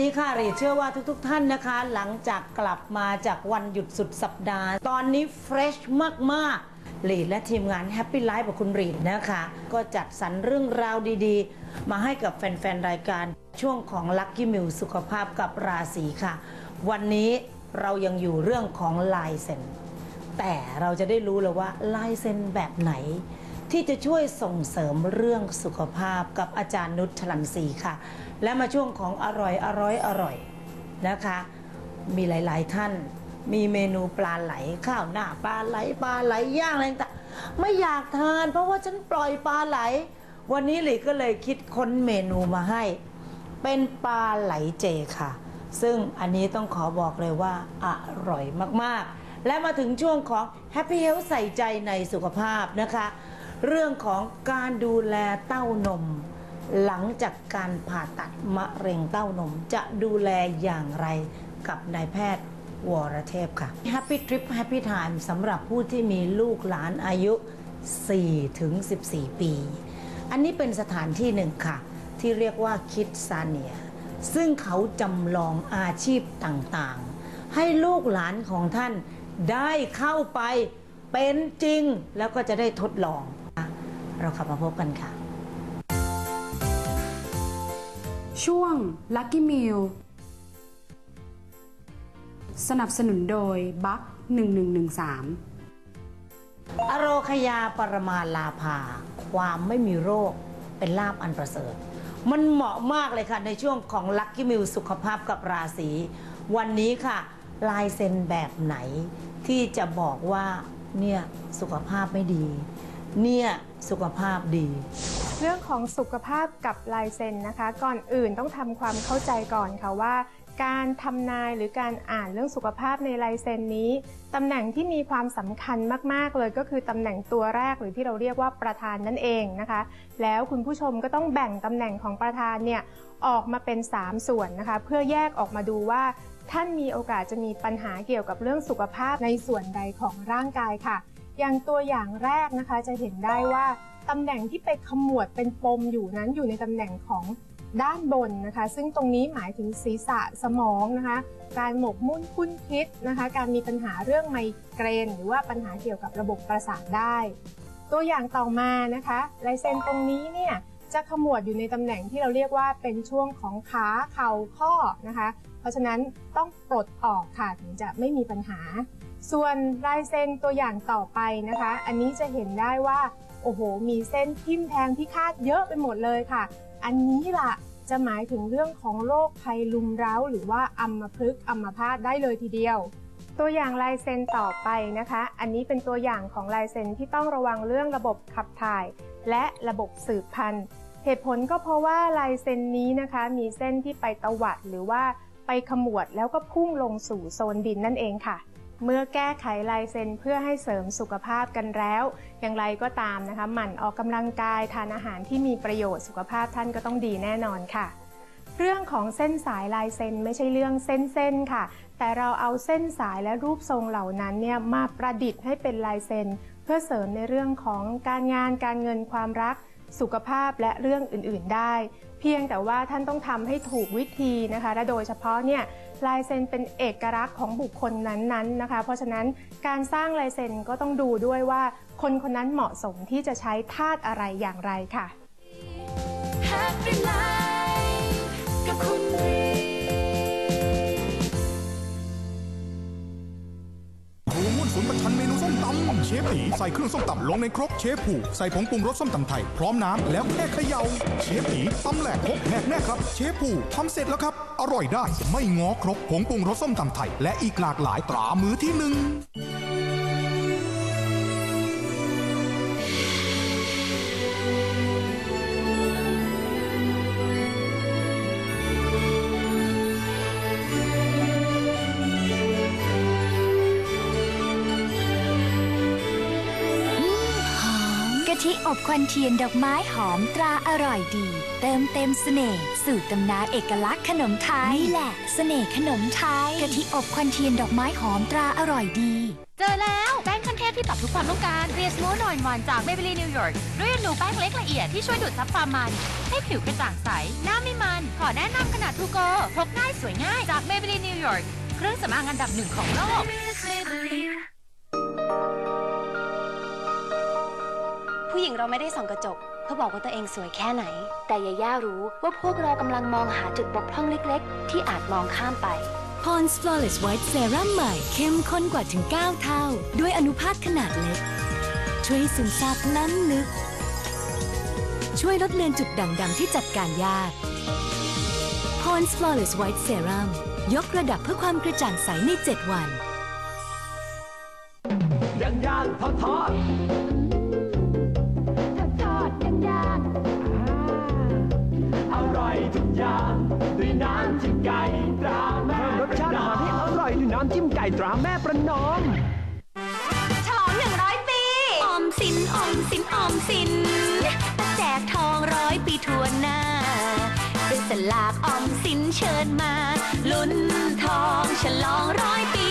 ดีค่ะรีเชื่อว่าทุกๆทท่านนะคะ หลังจากกลับมาจากวันหยุดสุดสัปดาห์ ตอนนี้เฟรชมากๆรีดและทีมงาน Happy Life กับคุณรีดนะคะ ก็จัดสรรเรื่องราวดีๆ มาให้กับแฟน ๆ รายการช่วงของ Lucky m i l สุขภาพกับราศีค่ะ วันนี้เรายังอยู่เรื่องของลายเซ็นแต่เราจะได้รู้เลยว่าลายเซ็นแบบไหน ที่จะช่วยส่งเสริมเรื่องสุขภาพกับอาจารย์นุชฉลันศรีค่ะ และมาช่วงของอร่อยอร่อยอร่อยนะคะ มีหลาย ๆ ท่าน มีเมนูปลาไหล ข้าวหน้าปลาไหลปลาไหลย่างอะไรต่างไม่อยากทาน เพราะว่าฉันปล่อยปลาไหล วันนี้หลีก็เลยคิดค้นเมนูมาให้ เป็นปลาไหลเจค่ะ ซึ่งอันนี้ต้องขอบอกเลยว่าอร่อยมากๆ และมาถึงช่วงของ Happy Health ใส่ใจในสุขภาพนะคะ เรื่องของการดูแลเต้านม หลังจากการผ่าตัดมะเร็งเต้านมจะดูแลอย่างไรกับนายแพทย์วรเทพค่ะ Happy Trip Happy Time สำหรับผู้ที่มีลูกหลานอายุ 4 ถึง 14 ปี อันนี้เป็นสถานที่หนึ่งค่ะ ที่เรียกว่าคิดซาเนีย ซึ่งเขาจำลองอาชีพต่างๆ ให้ลูกหลานของท่านได้เข้าไปเป็นจริงแล้วก็จะได้ทดลอง เราขับมาพบกันค่ะ ช่วง Lucky Meal สนับสนุนโดยบัค1113 อโรคยาปรมาลาภา ความไม่มีโรคเป็นลาบอันประเสริฐ มันเหมาะมากเลยค่ะ ในช่วงของลั c กี้มิ l สุขภาพกับราศี วันนี้ค่ะ ลายเซ็นแบบไหนที่จะบอกว่าเนี่ยสุขภาพไม่ดี เนี่ยสุขภาพดี เรื่องของสุขภาพกับลายเซ็นนะคะ ก่อนอื่นต้องทำความเข้าใจก่อนค่ะว่า การทำนายหรือการอ่านเรื่องสุขภาพในลายเซ็นนี้ตำแหน่งที่มีความสำคัญมาก ๆ เลยก็คือตำแหน่งตัวแรกหรือที่เราเรียกว่าประธานนั่นเองนะคะ แล้วคุณผู้ชมก็ต้องแบ่งตำแหน่งของประธานเนี่ยออกมาเป็น 3 ส่วนนะคะ เพื่อแยกออกมาดูว่าท่านมีโอกาสจะมีปัญหาเกี่ยวกับเรื่องสุขภาพในส่วนใดของร่างกายค่ะ อย่างตัวอย่างแรกนะคะจะเห็นได้ว่าตำแหน่งที่ไปขมวดเป็นปมอยู่นั้นอยู่ในตำแหน่งของด้านบนนะคะ ซึ่งตรงนี้หมายถึงศีรษะสมองนะคะ การหมกมุ่นคุ้นคิดนะคะ การมีปัญหาเรื่องไมเกรน หรือว่าปัญหาเกี่ยวกับระบบประสาทได้ ตัวอย่างต่อมานะคะลายเซ็นตรงนี้เนี่ยจะขมวดอยู่ในตำแหน่งที่เราเรียกว่าเป็นช่วงของขาเข่าข้อนะคะ เพราะฉะนั้นต้องปลดออกค่ะถึงจะไม่มีปัญหา ส่วนลายเซ็นตัวอย่างต่อไปนะคะ อันนี้จะเห็นได้ว่าโอ้โห มีเส้นทิ่มแทงพิฆาตเยอะไปหมดเลยค่ะ อันนี้ล่ะจะหมายถึงเรื่องของโรคภัยลุมเร้า หรือว่าอัมพฤกษ์อัมพาตได้เลยทีเดียว ตัวอย่างลายเซ็นต่อไปนะคะ อันนี้เป็นตัวอย่างของลายเซ็นที่ต้องระวังเรื่องระบบขับถ่าย และระบบสืบพันธุ์ เหตุผลก็เพราะว่าลายเซ็นนี้นะคะ มีเส้นที่ไปตวัดหรือว่า ไปขมวดแล้วก็พุ่งลงสู่โซนดินนั่นเองค่ะ เมื่อแก้ไขลายเซ็นเพื่อให้เสริมสุขภาพกันแล้ว อย่างไรก็ตามนะคะหมั่นออกกำลังกายทานอาหารที่มีประโยชน์สุขภาพท่านก็ต้องดีแน่นอนค่ะ เรื่องของเส้นสายลายเซ็นไม่ใช่เรื่องเส้นๆค่ะ แต่เราเอาเส้นสายและรูปทรงเหล่านั้นเนี่ยมาประดิษฐ์ให้เป็นลายเซ็นเพื่อเสริมในเรื่องของการงานการเงินความรัก สุขภาพและเรื่องอื่นๆได้ เพียงแต่ว่าท่านต้องทำให้ถูกวิธีนะคะ และโดยเฉพาะเนี่ยลายเซ็นเป็นเอกลักษณ์ของบุคคลนั้นๆนนะคะ เพราะฉะนั้นการสร้างลายเซ็นก็ต้องดูด้วยว่า คนคนนั้นเหมาะสมที่จะใช้ธาตุอะไรอย่างไรค่ะ Happy Life กับคุณ ฟตีใส่เครื่องส้มตำลงในครกเชฟผูใส่ผงปรุงรสส้มตำไทย พร้อมน้ำแล้วแค่เขย่าเชฟผีตำแหลกครกแหกแน่ครับ เชฟผูทำเสร็จแล้วครับ อร่อยได้ ไม่ง้อครกผงปรุงรสส้มตำไทย และอีกหลากหลายตรามือที่หนึ่ง กะทิอบควันเทียนดอกไม้หอมตราอร่อยดี เติมเต็มเสน่ห์สูตรตำนานเอกลักษณ์ขนมไทยนี่แหละเสน่ห์ขนมไทยกะทิอบควันเทียนดอกไม้หอมตราอร่อยดี เจอแล้วแป้งขั้นเทพที่ตอบทุกความต้องการเรียสโมนอยวันจากเบเบลีนิวยอร์กด้วยอนูแป้งเล็กละเอียดที่ช่วยดูดซับความมัน ให้ผิวกระจ่างใส หน้าไม่มัน ขอแนะนำขนาดทูโกพกง่ายสวยง่ายจากเบเบลีนิวยอร์กเครื่องสำอางอันดับหนึ่งของโลก ผู้หญิงเราไม่ได้ส่องกระจก เพื่อบอกว่าตัวเองสวยแค่ไหน แต่ยาย่ารู้ว่าพวกเรากำลังมองหาจุดบกพร่องเล็กๆ ที่อาจมองข้ามไป Pond's Flawless White Serum ใหม่เข้มข้นกว่าถึง 9 เท่า ด้วยอนุภาคขนาดเล็ก ช่วยซึมซาบน้ำลึก ช่วยลดเลือนจุดด่างดำที่จัดการยาก Pond's Flawless White Serum ยกระดับเพื่อความกระจ่างใสใน 7 วันย่างย่างทอดทอด ออมสินออมสินแจกทองร้อยปีทั่วหน้าด้วยสลากออมสินเชิญมา ลุ้นทองฉลองร้อยปี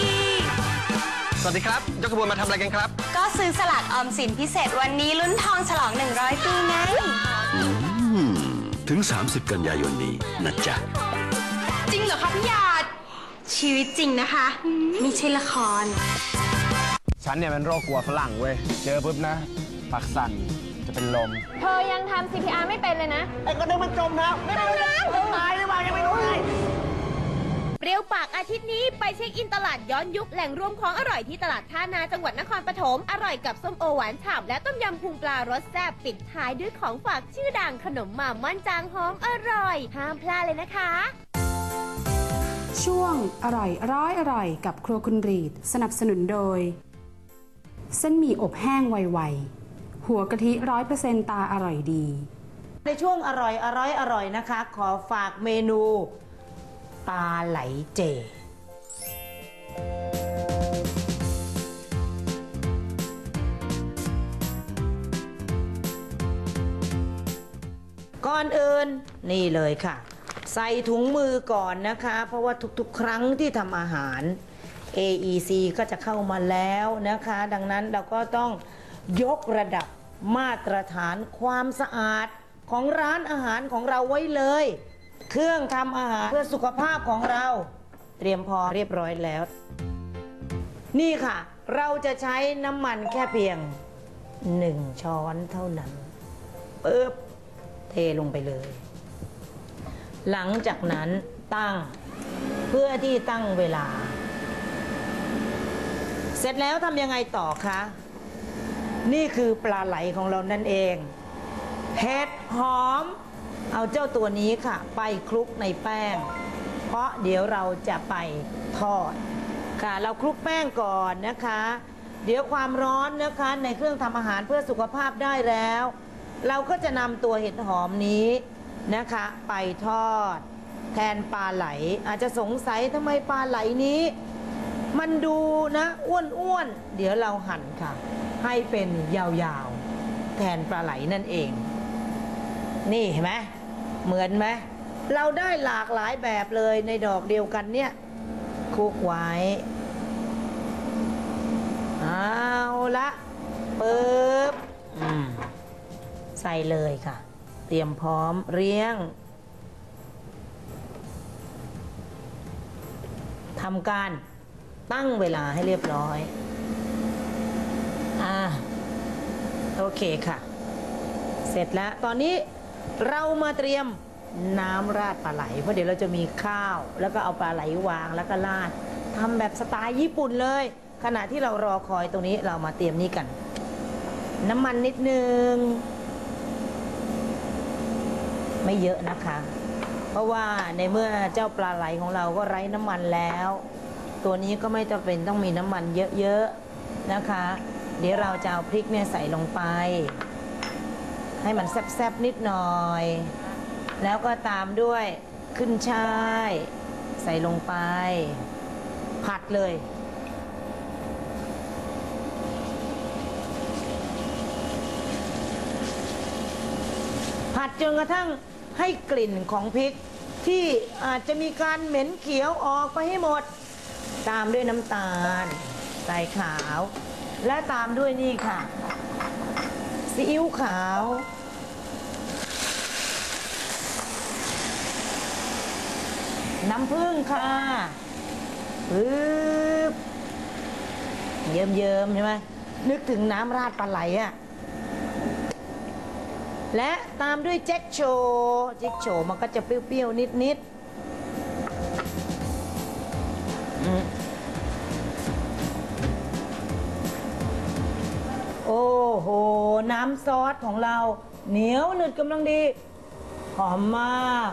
สวัสดีครับยกขบวนมาทำอะไรกันครับ ก็ซื้อสลากออมสินพิเศษวันนี้ลุ้นทองฉลอง 100 ปีไงถึง 30 กันยายนนี้นะจ๊ะ จริงเหรอคะพี่หยาด ชีวิตจริงนะคะ ไม่ใช่ละคร ฉันเนี่ยเป็นโรคกลัวฝรั่งเว้ย เจอปุ๊บนะ ปากสั่นจะเป็นลม เธอยังทำ CPR ไม่เป็นเลยนะ ไอ้คนนึงมันจมน้ำไม่รู้นะตายหรือเปล่ายังไม่รู้เลยเปรี้ยวปากอาทิตย์นี้ไปเช็คอินตลาดย้อนยุคแหล่งรวมของอร่อยที่ตลาดท่านาจังหวัดนครปฐมอร่อยกับส้มโอหวานฉ่ำและต้มยำพุงปลารสแซ่บปิดท้ายด้วยของฝากชื่อดังขนมหม่าม่อนจางหอมอร่อย ห้ามพลาดเลยนะคะ ช่วงอร่อยร้อยอร่อยกับครัวคุณรีด สนับสนุนโดย เส้นหมี่อบแห้งไวๆ หัวกะทิร้อยเปอร์เซนตาอร่อยดี ในช่วงอร่อยอร่อยอร่อยนะคะ ขอฝากเมนูปลาไหลเจ ก่อนอื่นนี่เลยค่ะ ใส่ถุงมือก่อนนะคะ เพราะว่าทุกๆ ครั้งที่ทำอาหาร AEC ก็จะเข้ามาแล้วนะคะ ดังนั้นเราก็ต้อง ยกระดับมาตรฐานความสะอาดของร้านอาหารของเราไว้เลย เครื่องทำอาหารเพื่อสุขภาพของเรา เตรียมพอเรียบร้อยแล้ว นี่ค่ะ เราจะใช้น้ำมันแค่เพียงหนึ่งช้อนเท่านั้นปึ๊บเทลงไปเลย หลังจากนั้นตั้งเพื่อที่ตั้งเวลา เสร็จแล้วทำยังไงต่อคะ นี่คือปลาไหลของเรานั่นเองเห็ดหอม เอาเจ้าตัวนี้ค่ะ ไปคลุกในแป้ง เพราะเดี๋ยวเราจะไปทอดค่ะ เราคลุกแป้งก่อนนะคะ เดี๋ยวความร้อนนะคะในเครื่องทำอาหารเพื่อสุขภาพได้แล้ว เราก็จะนำตัวเห็ดหอมนี้นะคะ ไปทอด แทนปลาไหล อาจจะสงสัยทำไมปลาไหลนี้ มันดูนะอ้วนๆเดี๋ยวเราหั่นค่ะ ให้เป็นยาวๆ แทนปลาไหลนั่นเอง นี่เห็นไหมเหมือนไหมเราได้หลากหลายแบบเลยในดอกเดียวกันเนี่ยคลุกไว้เอาละปึ๊บอืมใส่เลยค่ะ เตรียมพร้อมเรียงทำการตั้งเวลาให้เรียบร้อย อ่าโอเคค่ะ เสร็จแล้วตอนนี้เรามาเตรียมน้ำราดปลาไหล เพราะเดี๋ยวเราจะมีข้าว แล้วก็เอาปลาไหลวางแล้วก็ราดทำแบบสไตล์ญี่ปุ่นเลย ขณะที่เรารอคอยตรงนี้เรามาเตรียมนี่กัน น้ำมันนิดนึง ไม่เยอะนะคะ เพราะว่าในเมื่อเจ้าปลาไหลของเราก็ไร้น้ำมันแล้ว ตัวนี้ก็ไม่จำเป็นต้องมีน้ำมันเยอะๆนะคะ เดี๋ยวเราจะเอาพริกเนี่ยใส่ลงไป ให้มันแซ่บๆนิดหน่อย แล้วก็ตามด้วยขึ้นช่าย ใส่ลงไป ผัดเลย ผัดจนกระทั่งให้กลิ่นของพริกที่อาจจะมีการเหม็นเขียวออกไปให้หมด ตามด้วยน้ำตาลใส่ขาว และตามด้วยนี่ค่ะ ซีอิ๊วขาว น้ำผึ้งค่ะปึ๊บเยิ้มเยิมใช่ไหมนึกถึงน้ำราดปลาไหลอะและตามด้วยเจ๊กโชว์เจ๊กโชมันก็จะเปรี้ยวๆนิดๆ โอ้โห น้ำซอสของเรา เหนียวหนึดกำลังดี หอมมาก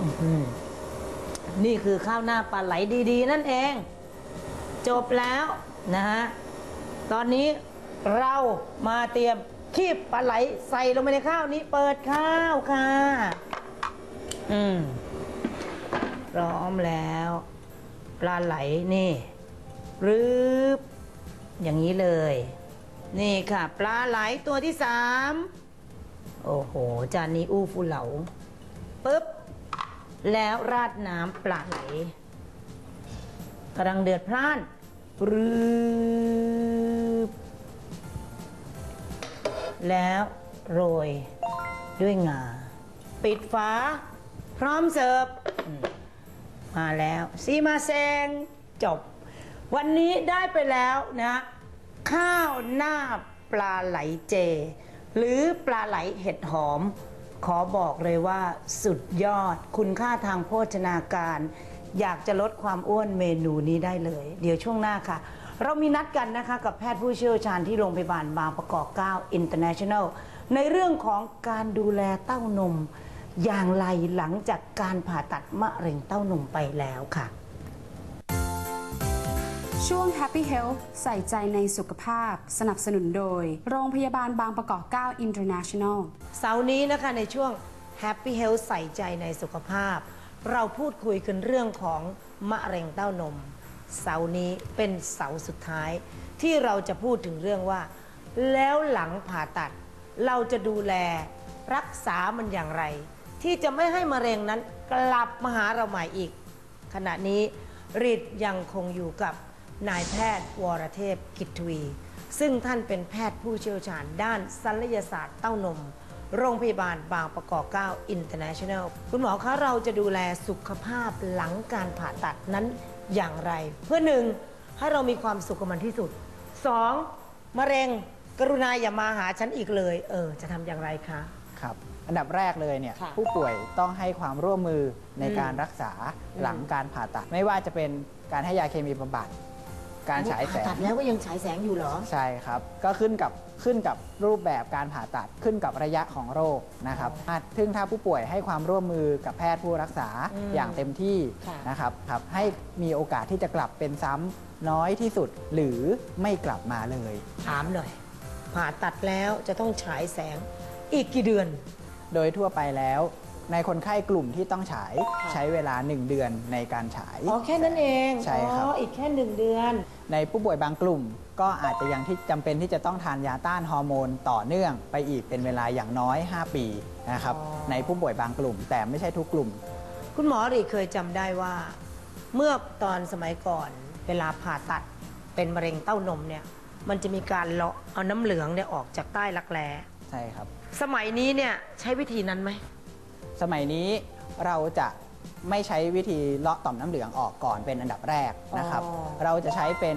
อื้อหือนี่คือข้าวหน้าปลาไหลดีๆ นั่นเอง จบแล้วนะฮะ ตอนนี้เรามาเตรียมคีบปลาไหลใส่ลงไปในข้าวนี้ เปิดข้าวค่ะ อืม พร้อมแล้ว ปลาไหลนี่รึบอย่างนี้เลย นี่ค่ะ ปลาไหลตัวที่สามโอ้โห จานนี้อู้ฟูเหลาปึ๊บ แล้วราดน้ำปลาไหลกำลังเดือดพล่านปรืบแล้วโรยด้วยงา ปิดฝา พร้อมเสิร์ฟมมาแล้วซีมาเซงจบ วันนี้ได้ไปแล้วนะ ข้าวหน้าปลาไหลเจ หรือปลาไหลเห็ดหอม ขอบอกเลยว่าสุดยอดคุณค่าทางโภชนาการ อยากจะลดความอ้วนเมนูนี้ได้เลย เดี๋ยวช่วงหน้าค่ะ เรามีนัดกันนะคะกับแพทย์ผู้เชี่ยวชาญที่โรงพยาบาลบางประกอบ 9 International ในเรื่องของการดูแลเต้านม อย่างไรหลังจากการผ่าตัดมะเร็งเต้านมไปแล้วค่ะ ช่วง Happy Health ใส่ใจในสุขภาพ สนับสนุนโดย โรงพยาบาลบางประกอบ 9 International เสาร์นี้นะคะในช่วง Happy Health ใส่ใจในสุขภาพ เราพูดคุยกันเรื่องของมะเร็งเต้านม เสาร์นี้เป็นเสาร์สุดท้าย ที่เราจะพูดถึงเรื่องว่า แล้วหลังผ่าตัด เราจะดูแลรักษามันอย่างไร ที่จะไม่ให้มะเร็งนั้นกลับมาหาเราใหม่อีก ขณะนี้ริดยังคงอยู่กับ นายแพทย์ วรเทพกิจทวี ซึ่งท่านเป็นแพทย์ผู้เชี่ยวชาญด้านศัลยศาสตร์เต้านม โรงพยาบาลบางประกอบ 9 International คุณหมอคะเราจะดูแลสุขภาพหลังการผ่าตัดนั้นอย่างไร เพื่อหนึ่งให้เรามีความสุขกับมันที่สุด 2. มะเร็งกรุณาอย่ามาหาฉันอีกเลย เออ จะทำอย่างไรคะ ครับ อันดับแรกเลยเนี่ยค่ะผู้ป่วยต้องให้ความร่วมมือในอืมการรักษาอืมหลังการผ่าตัด ไม่ว่าจะเป็นการให้ยาเคมีบำบัด การฉายแสผ่งตัดแล้วก็ยังฉายแสงอยู่เหรอ ใช่ครับ ก็ขึ้นกับขึ้นกับรูปแบบการผ่าตัดขึ้นกับระยะของโรคนะครับอาจซึ่งถ้าผู้ป่วยให้ความร่วมมือกับแพทย์ผู้รักษาอืมอย่างเต็มที่ค่ะ นะครับครับ ให้มีโอกาสที่จะกลับเป็นซ้ำน้อยที่สุดหรือไม่กลับมาเลย ถามหน่อย ผ่าตัดแล้วจะต้องฉายแสงอีกกี่เดือน โดยทั่วไปแล้ว ในคนไข้กลุ่มที่ต้องฉายค่ะใช้เวลา 1 เดือนในการฉาย อ๋อแค่นั้นเองใช่ครับ อ๋ออีกแค่หนึ่งเดือน ในผู้ป่วยบางกลุ่ม ก็อาจจะยังที่จำเป็นที่จะต้องทานยาต้านฮอร์โมนต่อเนื่องไปอีกเป็นเวลาอย่างน้อย 5 ปีนะครับ อ๋อ ในผู้ป่วยบางกลุ่ม แต่ไม่ใช่ทุกกลุ่ม คุณหมอหรีเคยจำได้ว่า เมื่อตอนสมัยก่อนเวลาผ่าตัดเป็นมะเร็งเต้านมเนี่ย มันจะมีการเลาะเอาน้ำเหลืองเนี่ยออกจากใต้รักแร้ใช่ครับ สมัยนี้เนี่ยใช้วิธีนั้นไหม สมัยนี้เราจะไม่ใช้วิธีเลาะต่อมน้ำเหลืองออกก่อนเป็นอันดับแรกนะครับ อ๋อ เราจะใช้เป็น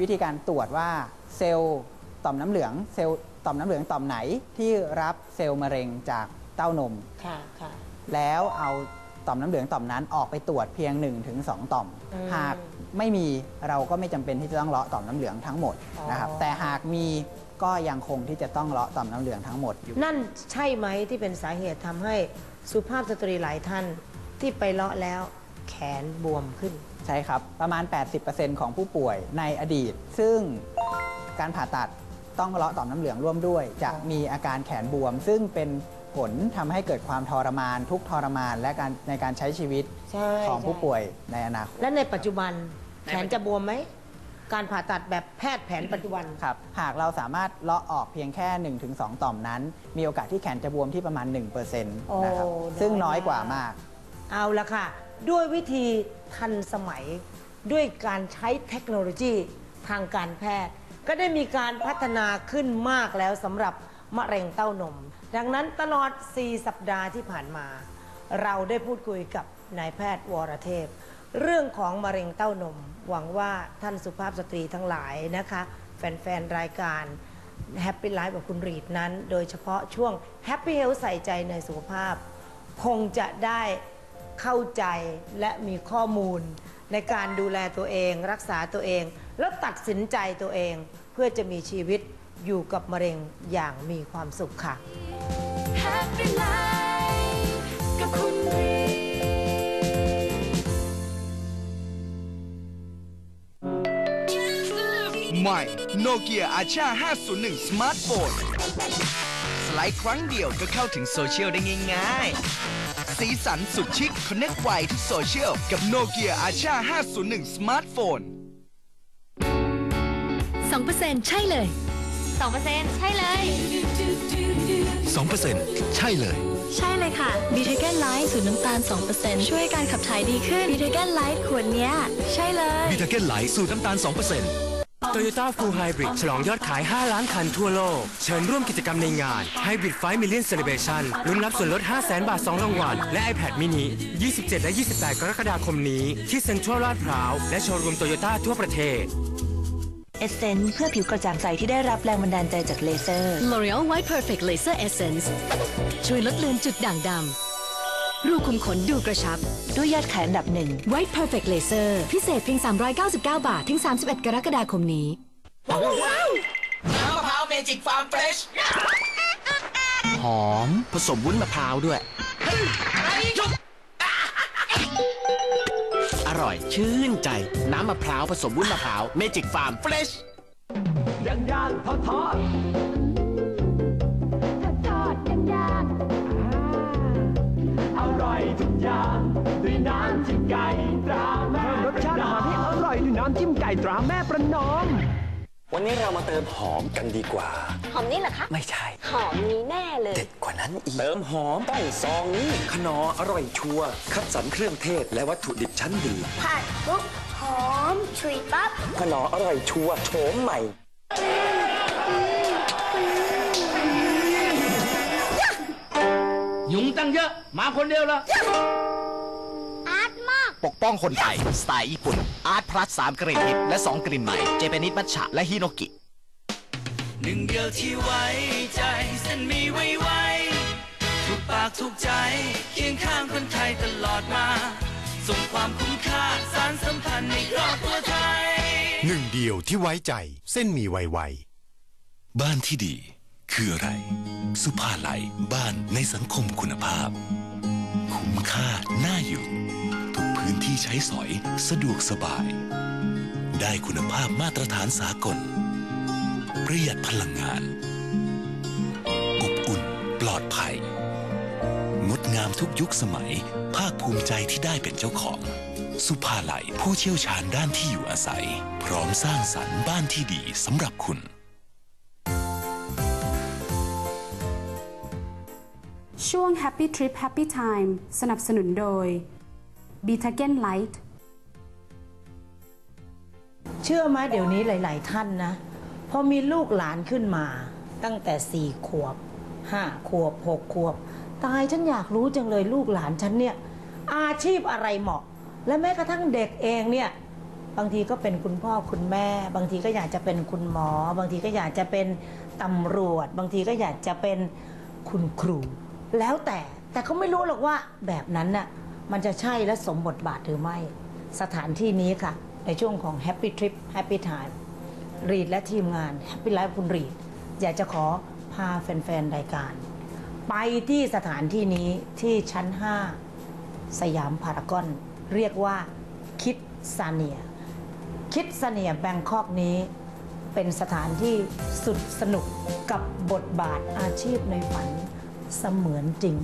วิธีการตรวจว่าเซลล์ต่อมน้ำเหลืองเซลล์ต่อมน้ำเหลืองต่อมไหนที่รับเซลล์มะเร็งจากเต้านม ค่ะค่ะ แล้วเอาต่อมน้ำเหลืองต่อมนั้นออกไปตรวจเพียง 1-2 ต่อม อืมหากไม่มีเราก็ไม่จำเป็นที่จะต้องเลาะต่อมน้ำเหลืองทั้งหมดนะครับ อ๋อ แต่หากมีก็ยังคงที่จะต้องเลาะต่อมน้ำเหลืองทั้งหมดอยู่ นั่นใช่ไหมที่เป็นสาเหตุทำให้ สุภาพสตรีหลายท่านที่ไปเลาะแล้วแขนบวมขึ้น ใช่ครับ ประมาณ 80%ของผู้ป่วยในอดีต ซึ่งการผ่าตัดต้องเลาะต่อมน้ำเหลืองร่วมด้วย จะมีอาการแขนบวม ซึ่งเป็นผลทำให้เกิดความทรมาน ทุกข์ทรมานและการในการใช้ชีวิตใช่ของผู้ใช่ ป่วยในอนาคต และในปัจจุบันแขนจะบวมไหม การผ่าตัดแบบแพทย์แผนปัจจุบัน ครับหากเราสามารถเลาะออกเพียงแค่ 1-2 ต่อมนั้น มีโอกาสที่แขนจะบวมที่ประมาณ 1%นะครับโอ้ซึ่งน้น้ออยยมาก กว่ามาก เอาละค่ะ ด้วยวิธีทันสมัยด้วยการใช้เทคโนโลยีทางการแพทย์ ก็ได้มีการพัฒนาขึ้นมากแล้วสำหรับมะเร็งเต้านม ดังนั้นตลอด 4 สัปดาห์ที่ผ่านมา เราได้พูดคุยกับนายแพทย์วรเทพ เรื่องของมะเร็งเต้านม หวังว่าท่านสุภาพสตรีทั้งหลายนะคะ แฟน ๆ รายการ Happy Life กับคุณรีดนั้น โดยเฉพาะช่วง Happy Health ใส่ใจในสุขภาพ คงจะได้เข้าใจและมีข้อมูล ในการดูแลตัวเอง รักษาตัวเอง แล้วตัดสินใจตัวเอง เพื่อจะมีชีวิตอยู่กับมะเร็งอย่างมีความสุขค่ะ Happy Life กับคุณ ใหม่โนเกียอาชา501สมาร์ทโฟนสไลด์ครั้งเดียวก็เข้าถึงโซเชียลได้ง่ายๆ สีสันสุดชิคคอนเน็กไวทุกโซเชียลกับโนเกียอาชา501สมาร์ทโฟน2%ใช่เลย 2%ใช่เลย 2%ใช่เลย ใช่เลยค่ะบีเทเกนไลท์สูตรน้ำตาล 2%ช่วยการขับถ่ายดีขึ้นบีเทเกนไลท์ขวดเนี้ย ใช่เลยบิทาเกนไลท์สูตรน้ำตาล 2% Toyota Full Hybrid ฉลองยอดขาย 5 ล้านคันทั่วโลก เชิญร่วมกิจกรรมในงาน Hybrid 5 Million Celebration ลุ้นรับส่วนลด 5 0 0 0 0 0 บาท 2 รางวัล และ iPad mini 27 และ 28 กรกฎาคมนี้ ที่เซ็นทรัลลาดพร้าว และโชว์รูมโตโยต้าทั่วประเทศเอเซนเพื่อผิวกระจ่างใสที่ได้รับแรงบันดาลใจจากเลเซอร์ L'Oreal White Perfect Laser Essence ช่วยลดเลือนจุดด่างดำ รูขุมขนดูกระชับ ด้วยยอดขายอันดับหนึ่ง White Perfect Laser พิเศษเพียง 399 บาท ถึง 31 กรกฎาคมนี้น้ำมะพร้าวเมจิกฟาร์มเฟรชหอมผสมวุ้นมะพร้าวด้วย อร่อยชื่นใจ น้ำมะพร้าวผสมวุ้นมะพร้าวเมจิกฟาร์มเฟรชย่างย่างทอดทอดทอดย่างย่างอร่อย ทุกอย่างด้วยน้ำจิ้มไก่ตราแม่รสชาติอาหารที่อร่อยด้วยน้ำจิ้มไก่ตราแม่ประนอม วันนี้เรามาเติมหอมกันดีกว่า หอมนี่เหรอคะ ไม่ใช่ หอมนี้แน่เลย เด็ดกว่านั้นอีก เติมหอมต้องซองนี้ขนออร่อยชัวร์คัดสรรเครื่องเทศและวัตถุดิบชั้นดีผัดปุ๊บหอมฉุยปั๊บขนออร่อยชัวร์โฉมใหม่ ยุงตั้งเยอะ มาคนเดียวละอาร์ตมาก ปกป้องคนไทย สไตล์ญี่ปุ่น อาร์ตพลัส3กลิ่นฮิตและ 2 กลิ่นใหม่ เจแปนิสมัชฉะและฮิโนกิ หนึ่งเดียวที่ไว้ใจเส้นมีไว้ไว้ถูกปากถูกใจ เคียงข้างคนไทยตลอดมา ส่งความคุ้มค่าสารสัมพันธ์ในครอบครัวไทย หนึ่งเดียวที่ไว้ใจเส้นหมีไวๆบ้านที่ดี คืออะไร สุภาลัยบ้านในสังคมคุณภาพ คุ้มค่าน่าอยู่ ทุกพื้นที่ใช้สอยสะดวกสบาย ได้คุณภาพมาตรฐานสากล ประหยัดพลังงาน อบอุ่นปลอดภัย งดงามทุกยุคสมัย ภาคภูมิใจที่ได้เป็นเจ้าของ สุภาลัยผู้เชี่ยวชาญด้านที่อยู่อาศัย พร้อมสร้างสรรค์บ้านที่ดีสำหรับคุณ ช่วง Happy Trip Happy Time สนับสนุนโดย b e t a g e n Light เชื่อไหมเดี๋ยวนี้หลาย ๆ ท่านนะ พอมีลูกหลานขึ้นมา ตั้งแต่สี่ขวบห้าขวบหกขวบ ตายฉันอยากรู้จังเลยลูกหลานฉันเนี่ย อาชีพอะไรเหมาะ และแม้กระทั่งเด็กเองเนี่ยบางทีก็เป็นคุณพ่อคุณแม่ บางทีก็อยากจะเป็นคุณหมอ บางทีก็อยากจะเป็นตำรวจ บางทีก็อยากจะเป็นคุณครู แล้วแต่แต่เขาไม่รู้หรอกว่าแบบนั้นน่ะมันจะใช่และสมบทบาทหรือไม่ สถานที่นี้ค่ะ ในช่วงของ Happy Trip Happy Time รีดและทีมงาน Happy Life คุณรีด อยากจะขอพาแฟน ๆ รายการ ไปที่สถานที่นี้ที่ชั้น 5 สยามพารากอน เรียกว่าคิดซาเนีย คิดซาเนียแบงคอกนี้เป็นสถานที่สุดสนุกกับบทบาทอาชีพในฝัน เสมือนจริง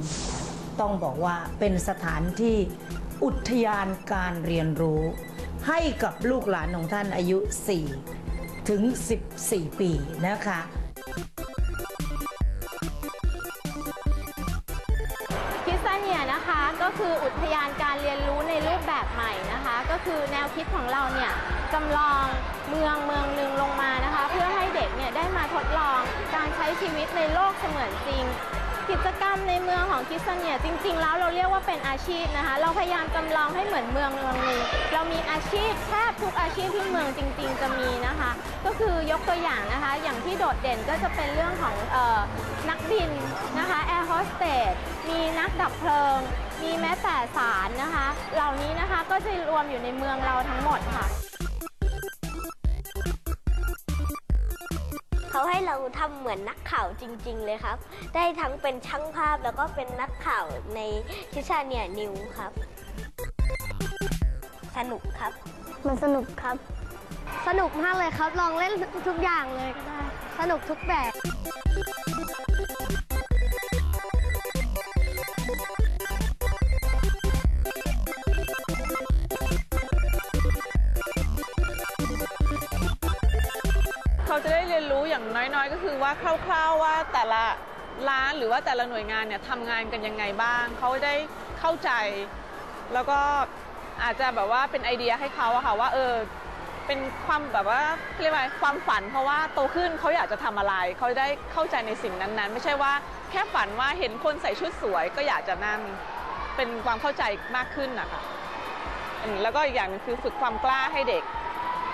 ต้องบอกว่าเป็นสถานที่อุทยานการเรียนรู้ ให้กับลูกหลานของท่านอายุ 4 ถึง 14 ปีนะคะคิดซาเนียนะคะก็คืออุทยานการเรียนรู้ในรูปแบบใหม่นะคะ ก็คือแนวคิดของเราเนี่ยจำลองเมืองเมืองหนึ่งลงมานะคะ เพื่อให้เด็กเนี่ยได้มาทดลองการใช้ชีวิตในโลกเสมือนจริง กิจกรรมในเมืองของคิดซาเนียจริง ๆ แล้วเราเรียกว่าเป็นอาชีพนะคะ เราพยายามจำลองให้เหมือนเมืองเมืองหนึ่งเรามีอาชีพแทบทุกอาชีพที่เมืองจริง ๆ จะมีนะคะ ก็คือยกตัวอย่างนะคะ อย่างที่โดดเด่นก็จะเป็นเรื่องของออนักบินนะคะแอร์โฮสเตสมีนักดับเพลิง มีแม้แต่ศาลนะคะ เหล่านี้นะคะก็จะรวมอยู่ในเมืองเราทั้งหมดค่ะ เขาให้เราทำเหมือนนักข่าวจริง ๆ เลยครับ ได้ทั้งเป็นช่างภาพแล้วก็เป็นนักข่าวในทิชาเนียนิวครับ สนุกครับ มันสนุกครับ สนุกมากเลยครับ ลองเล่นทุกอย่างเลยก็ได้ สนุกทุกแบบ นรู้อย่างน้อยๆ ก็คือว่าคร่าวๆว่าแต่ละร้านหรือว่าแต่ละหน่วยงานเนี่ยทำงานกันยังไงบ้าง เขาได้เข้าใจ แล้วก็อาจจะแบบว่าเป็นไอเดียให้เขาอะค่ะว่าเออเป็นความแบบว่าเรียกว่าความฝันเพราะว่าโตขึ้นเขาอยากจะทำอะไร เขาได้เข้าใจในสิ่งนั้นๆ ไม่ใช่ว่าแค่ฝันว่าเห็นคนใส่ชุดสวยก็อยากจะนั่นเป็นความเข้าใจมากขึ้นนะคะอืมแล้วก็อีกอย่างหนึงคือฝึกความกล้าให้เด็ก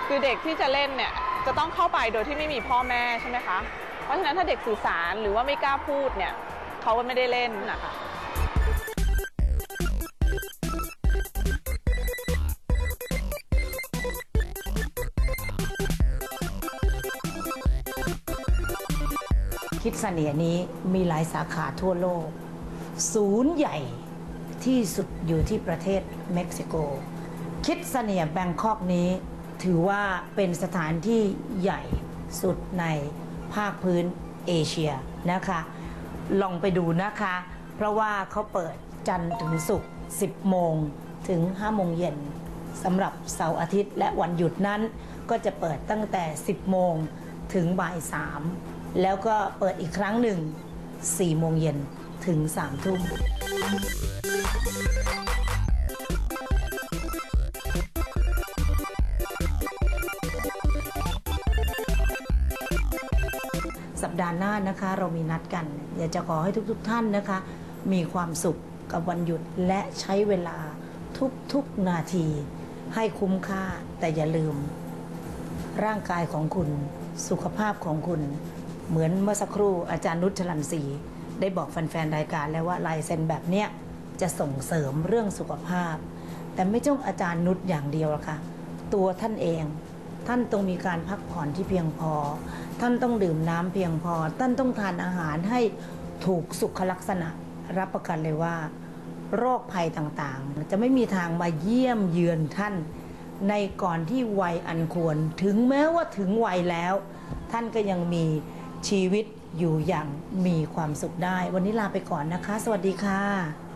คือเด็กที่จะเล่นเนี่ย จะต้องเข้าไปโดยที่ไม่มีพ่อแม่ใช่ไหมคะ เพราะฉะนั้นถ้าเด็กสื่อสารหรือว่าไม่กล้าพูดเนี่ยเขาก็ไม่ได้เล่นนะคะคิดเสนียนี้มีหลายสาขาทั่วโลก ศูนย์ใหญ่ที่สุดอยู่ที่ประเทศเม็กซิโก คิดเสนียแบงคอกนี้ ถือว่าเป็นสถานที่ใหญ่สุดในภาคพื้นเอเชียนะคะ ลองไปดูนะคะ เพราะว่าเขาเปิดจันทร์ถึงศุกร์ 10 โมงถึง 5 โมงเย็นสำหรับเสาร์อาทิตย์และวันหยุดนั้นก็จะเปิดตั้งแต่ 10 โมงถึงบ่าย 3 แล้วก็เปิดอีกครั้งหนึ่ง 4 โมงเย็นถึง 3 ทุ่ม ดาห์หน้านะคะ เรามีนัดกัน อยากจะขอให้ทุกๆทท่านนะคะ มีความสุขกับวันหยุดและใช้เวลาทุก ๆ นาที ให้คุ้มค่าแต่อย่าลืม ร่างกายของคุณสุขภาพของคุณ เหมือนเมื่อสักครู่อาจารย์นุชชลันศรีได้บอกแฟน ๆ รายการแล้วว่าลายเซ็นแบบเนี้ยจะส่งเสริมเรื่องสุขภาพ แต่ไม่จ้องอาจารย์นุชอย่างเดียวหรอกค่ะตัวท่านเอง ท่านต้องมีการพักผ่อนที่เพียงพอ ท่านต้องดื่มน้ำเพียงพอ ท่านต้องทานอาหารให้ถูกสุขลักษณะ รับประกันเลยว่า โรคภัยต่างๆ จะไม่มีทางมาเยี่ยมเยือนท่าน ในก่อนที่วัยอันควร ถึงแม้ว่าถึงวัยแล้ว ท่านก็ยังมีชีวิตอยู่อย่างมีความสุขได้ วันนี้ลาไปก่อนนะคะ สวัสดีค่ะ